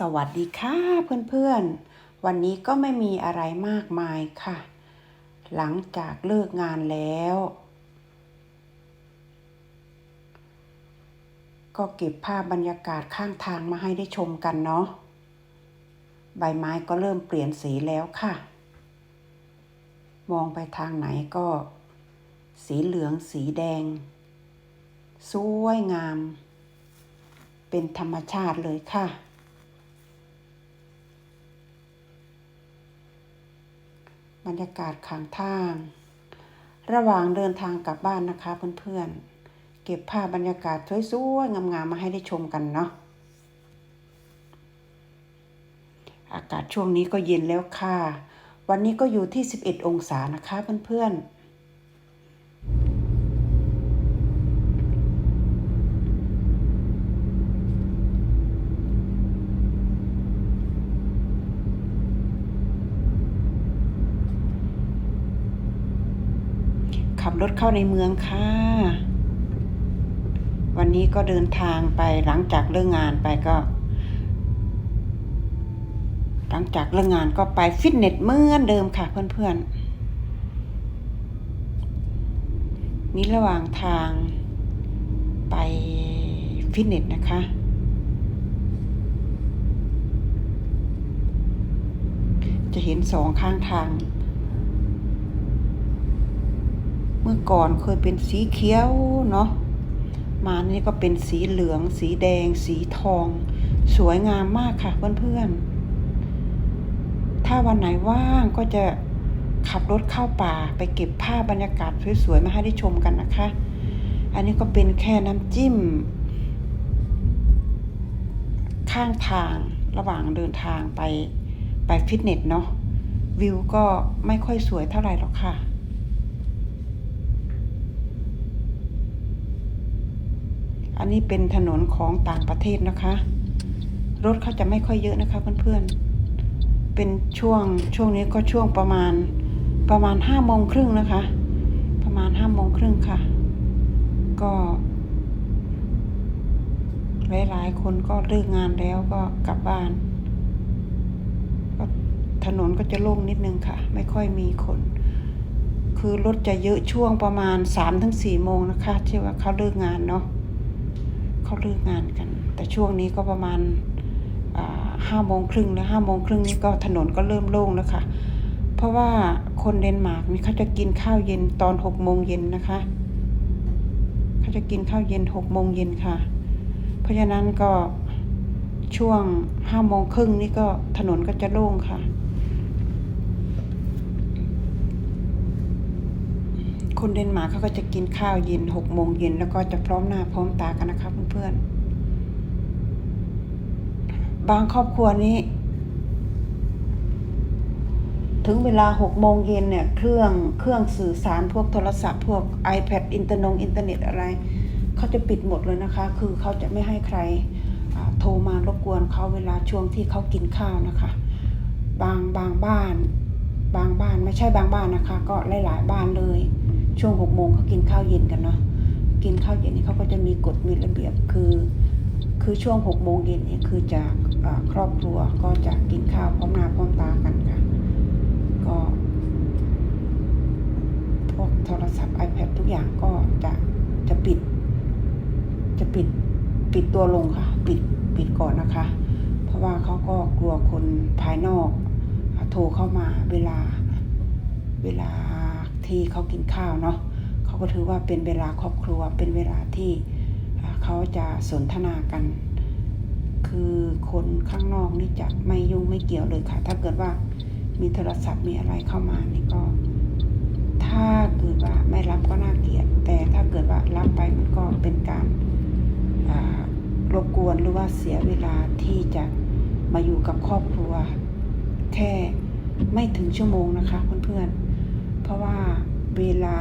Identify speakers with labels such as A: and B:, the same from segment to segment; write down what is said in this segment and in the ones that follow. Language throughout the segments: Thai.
A: สวัสดีค่ะเพื่อนๆ วันนี้ก็ไม่มีอะไรมากมายค่ะ หลังจากเลิกงานแล้ว ก็เก็บภาพบรรยากาศข้างทางมาให้ได้ชมกันเนาะ ใบไม้ก็เริ่มเปลี่ยนสีแล้วค่ะ มองไปทางไหนก็ สีเหลืองสีแดง สวยงาม เป็นธรรมชาติเลยค่ะ บรรยากาศข้างทาง ระหว่างเดินทางกลับบ้านนะคะเพื่อนๆ เก็บภาพบรรยากาศสวยๆงามๆมาให้ได้ชมกันเนาะอากาศช่วงนี้ก็เย็นแล้วค่ะ วันนี้ก็อยู่ที่ 11 องศานะคะเพื่อนๆ ขับรถเข้าในเมืองค่ะ วันนี้ก็เดินทางไปหลังจากเลิกงานไปก็ หลังจากเลิกงานก็ไปฟิตเนสเหมือนเดิมค่ะเพื่อนๆ นี่ระหว่างทางไปฟิตเนสนะคะจะเห็นสองข้างทาง เมื่อก่อนเคยเป็นสีเขียวเนาะมานี่ก็เป็นสีเหลือง สีแดง สีทอง สวยงามมากค่ะเพื่อนๆ ถ้าวันไหนว่างก็จะขับรถเข้าป่าไปเก็บภาพบรรยากาศสวยๆมาให้ได้ชมกันนะคะ อันนี้ก็เป็นแค่น้ำจิ้ม ข้างทางระหว่างเดินทางไปไปฟิตเนสเนาะวิวก็ไม่ค่อยสวยเท่าไหร่หรอกค่ะ อันนี้เป็นถนนของต่างประเทศนะคะ รถเขาจะไม่ค่อยเยอะนะคะเพื่อนๆ เป็นช่วงช่วงนี้ก็ช่วงประมาณประมาณห้าโมงครึ่งนะคะ ประมาณห้าโมงครึ่งค่ะ ก็หลายๆคนก็เลิกงานแล้วก็กลับบ้านก็ถนนก็จะโล่งนิดนึงค่ะ ไม่ค่อยมีคน คือรถจะเยอะช่วงประมาณสามถึงสี่โมงนะคะที่ว่าเขาเลิกงานเนาะ เขาเลิกงานกัน แต่ช่วงนี้ก็ประมาณห้าโมงครึ่งแล้วห้าโมงครึ่งนี้ก็ถนนก็เริ่มโล่งแล้วค่ะ เพราะว่าคนเดนมาร์กนี่เขาจะกินข้าวเย็นตอนหกโมงเย็นนะคะเขาจะกินข้าวเย็นหกโมงเย็นค่ะ เพราะฉะนั้นก็ช่วงห้าโมงครึ่งนี่ก็ถนนก็จะโล่งค่ะ คนเดนมาร์กเขาก็จะกินข้าวเย็นหกโมงเย็นแล้วก็จะพร้อมหน้าพร้อมตากันนะคะเพื่อนๆ บางครอบครัวนี้ ถึงเวลาหกโมงเย็นเนี่ย เครื่องเครื่องสื่อสารพวกโทรศัพท์ พวก iPad อินเตอร์นงอินเทอร์เน็ตอะไร เขาจะปิดหมดเลยนะคะ คือเขาจะไม่ให้ใครโทรมารบกวนเขาเวลาช่วงที่เขากินข้าวนะคะ บางบางบ้าน บางบ้านไม่ใช่บางบ้านนะคะ ก็หลาย ๆ บ้านเลย ช่วงหกโมงเขากินข้าวเย็นกันเนาะกินข้าวเย็นนี่เขาก็จะมีกฎมีระเบียบคือคือช่วงหกโมงเย็นนี่คือจากครอบครัวก็จะกินข้าวพร้อมหน้าพร้อมตากันค่ะ ก็พวกโทรศัพท์ iPad ทุกอย่างก็จะจะปิด จะปิดปิดตัวลงค่ะ ปิดปิดก่อนนะคะ เพราะว่าเขาก็กลัวคนภายนอก โทรเข้ามาเวลาเวลา ที่เขากินข้าวเนาะเขาก็ถือว่าเป็นเวลาครอบครัวเป็นเวลาที่เขาจะสนทนากัน คือคนข้างนอกนี่จะไม่ยุ่งไม่เกี่ยวเลยค่ะ ถ้าเกิดว่ามีโทรศัพท์มีอะไรเข้ามานี่ก็ ถ้าเกิดว่าไม่รับก็น่าเกลียด แต่ถ้าเกิดว่ารับไปมันก็เป็นการรบกวนหรือว่าเสียเวลาที่จะมาอยู่กับครอบครัว แค่ไม่ถึงชั่วโมงนะคะเพื่อนๆ เพราะว่าเวลา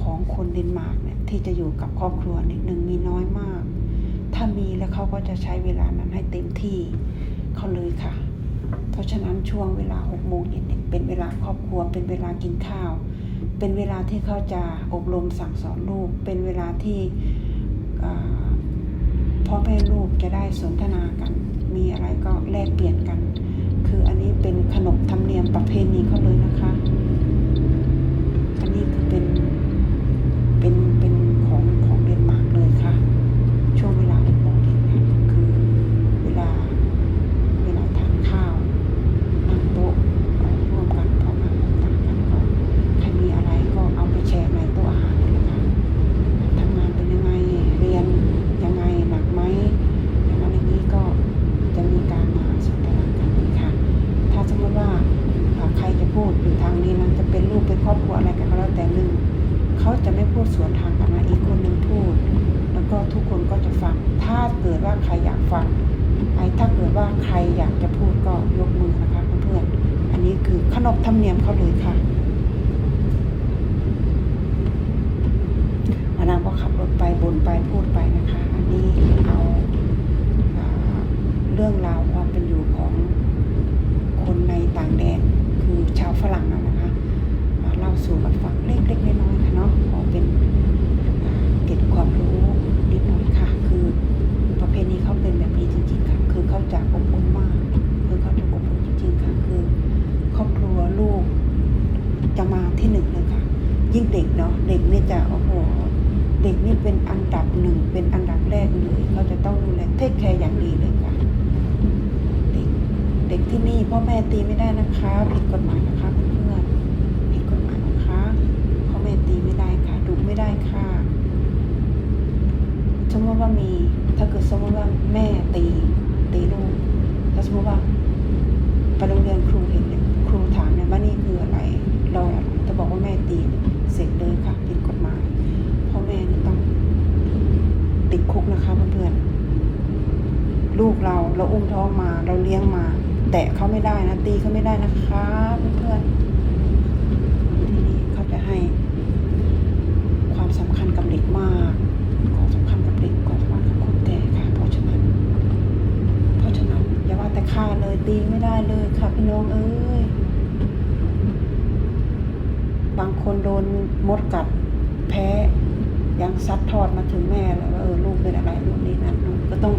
A: ของคนเดนมาร์กเนี่ยที่จะอยู่กับครอบครัวนิดหนึ่งมีน้อยมาก ถ้ามีแล้วเขาก็จะใช้เวลานั้นให้เต็มที่เขาเลยค่ะ เพราะฉะนั้นช่วงเวลาหกโมงเย็นเนี่ยเป็นเวลาครอบครัว เป็นเวลากินข้าว เป็นเวลาที่เขาจะอบรมสั่งสอนลูก เป็นเวลาที่พ่อแม่ลูกจะได้สนทนากัน มีอะไรก็แลกเปลี่ยนกัน คืออันนี้เป็นขนบธรรมเนียมประเพณีเขาเลยนะคะ อันนี้คือเป็นเป็น ว่าใครอยากฟังไอ้ถ้าเกิดว่าใครอยากจะพูดก็ยกมือนะคะเพื่อนๆอันนี้คือขนบธรรมเนียมเขาเลยค่ะมานางก็ขับรถไปบนไปพูดไปนะคะ อันนี้เอาอ่าเรื่องราวความเป็นอยู่ของคนในต่างแดนคือชาวฝรั่งนะคะมาเล่าสู่กันฟังเล็กๆน้อยๆค่ะเนาะขอเป็นอ่าเกร็ดความรู้นิดหน่อยค่ะ คือประเพณีเขาเป็นแบบนี้จริงๆค่ะ คือเขาจะอบอุ่นมาก คือเขาจะอบอุ่นจริงๆค่ะ คือครอบครัวลูกจะมาที่หนึ่งเลยค่ะ ยิ่งเด็กเนาะเด็กนี่จะโอ้โหเด็กนี่เป็นอันดับหนึ่งเป็นอันดับแรกเลยเขาจะต้องดูแล เทคแคร์อย่างดีเลยค่ะ เด็กเด็กที่นี่พ่อแม่ตีไม่ได้นะคะ ผิดกฎหมายนะคะเพื่อนๆผิดกฎหมายนะคะพ่อแม่ตีไม่ได้ค่ะดุไม่ได้ค่ะสมมติว่ามี ถ้าเกิดสมมติว่าแม่ตีตีลูกถ้าสมมติว่าไปโรงเรียนครูเห็นครูถามเนี่ยว่านี่คืออะไร เรอยอะไรจะบอกว่าแม่ตีเสร็จเลยค่ะผิดกฎหมายพ่อแม่ต้องติดคุกนะคะเพื่อนๆ ลูกเราเราอุ้มท้องมา เราเลี้ยงมา แตะเขาไม่ได้นะ ตีเขาไม่ได้นะคะเพื่อนๆที่นี่เขาจะให้ความสำคัญกับเด็กมากความสำคัญกับเด็กความสำคัญกับคนแก่ค่ะ เพราะฉะนั้น เพราะฉะนั้นอย่าว่าแต่ฆ่าเลยตีไม่ได้เลยค่ะพี่น้องเอ้ยบางคนโดนมดกัดแพ้ ยังซัดทอดมาถึงแม่เลยว่าเออลูกเป็นอะไรลูกนี่นั่นนู่นก็ต้อง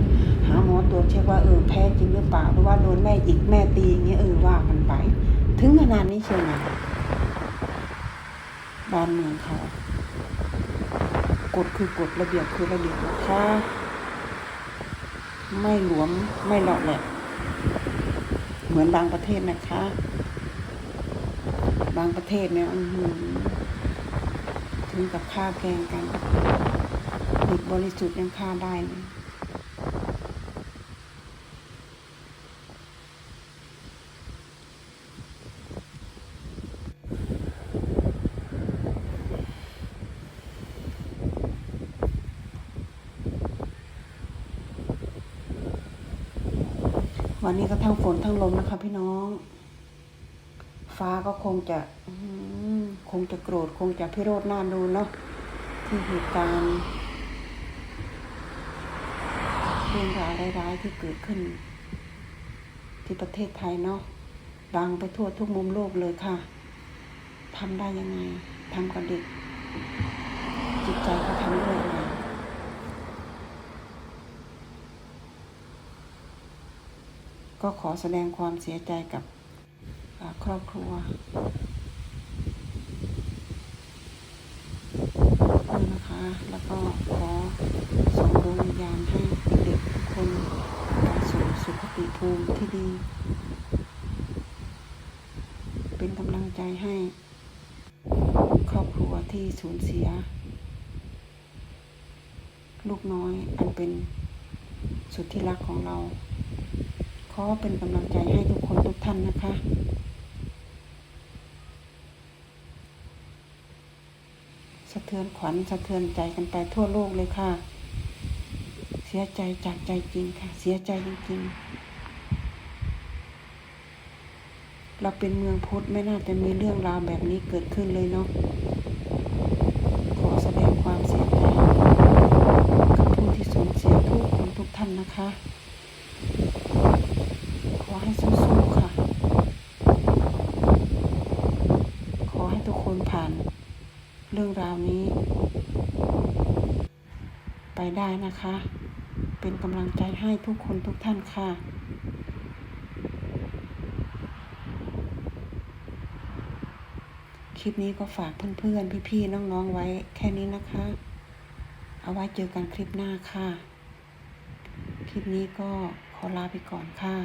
A: หาหมอตรวจเช็คว่าเออแพ้จริงหรือเปล่าหรือว่าโดนแม่หยิกแม่ตีอย่างเงี้ยเออว่ากันไป ถึงขนาดนี้เชียวนะบ้านเมืองเขากฎคือกฎระเบียบคือระเบียบนะคะไม่หลวมไม่หลอกแหละ เหมือนบางประเทศนะคะ บางประเทศเนี่ย ถึงกับฆ่าแกงกันเด็กบริสุทธิ์ยังฆ่าได้เลยวันนี้ก็ทั้งฝนทั้งลมนะคะพี่น้อง ฟ้าก็คงจะ งจะโกรธคงจะพิโรธหน้าดูเนาะที่เหตุการณ์เรื่องราวร้ายๆที่เกิดขึ้น ที่ประเทศไทยเนาะดังไปทั่วทุกมุมโลกเลยค่ะทำได้ยังไงทำกับเด็ก จิตใจเขาทำด้วยอะไรก็ขอแสดงความเสียใจกับครอบครัวด้วยนะคะ แล้วก็ขอส่งดวงวิญญาณให้เด็กทุกคนไปสู่สุขติภูมิที่ดี เป็นกำลังใจให้ครอบครัวที่สูญเสีย ลูกน้อยอันเป็นสุดที่รักของเรา ขอเป็นกำลังใจให้ทุกคนทุกท่านนะคะ สะเทือนขวัญสะเทือนใจกันไปทั่วโลกเลยค่ะ เสียใจจากใจจริงค่ะ เสียใจจริงๆ เราเป็นเมืองพุทธไม่น่าจะมีเรื่องราวแบบนี้เกิดขึ้นเลยเนาะ ราวนี้ ไปได้นะคะ เป็นกำลังใจให้ทุกคนทุกท่านค่ะ คลิปนี้ก็ฝากเพื่อนๆ พี่ๆ น้องๆ ไว้แค่นี้นะคะ เอาไว้เจอกันคลิปหน้าค่ะ คลิปนี้ก็ขอลาไปก่อนค่ะ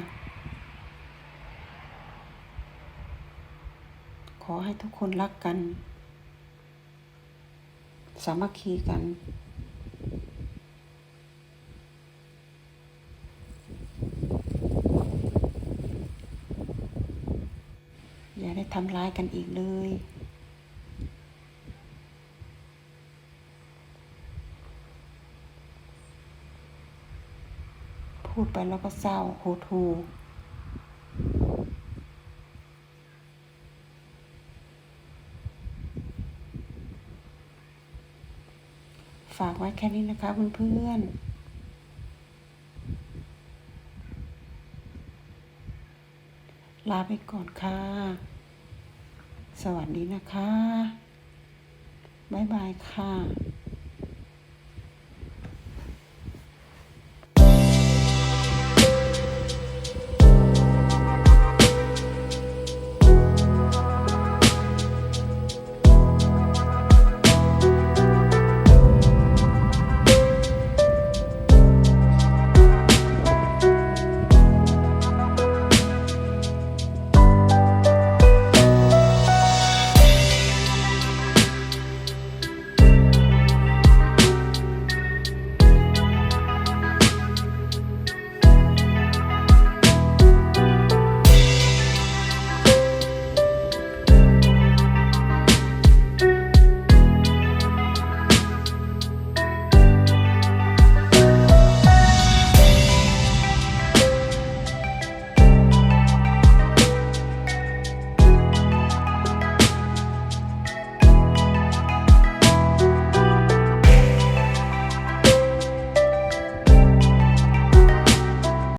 A: ขอให้ทุกคนรักกัน สามัคคีกัน อย่าได้ทำร้ายกันอีกเลยพูดไปแล้วก็เศร้าโหดหูฝากไว้ แค่นี้นะคะเพื่อนๆลาไปก่อนค่ะ สวัสดีนะคะ บ๊ายบายค่ะ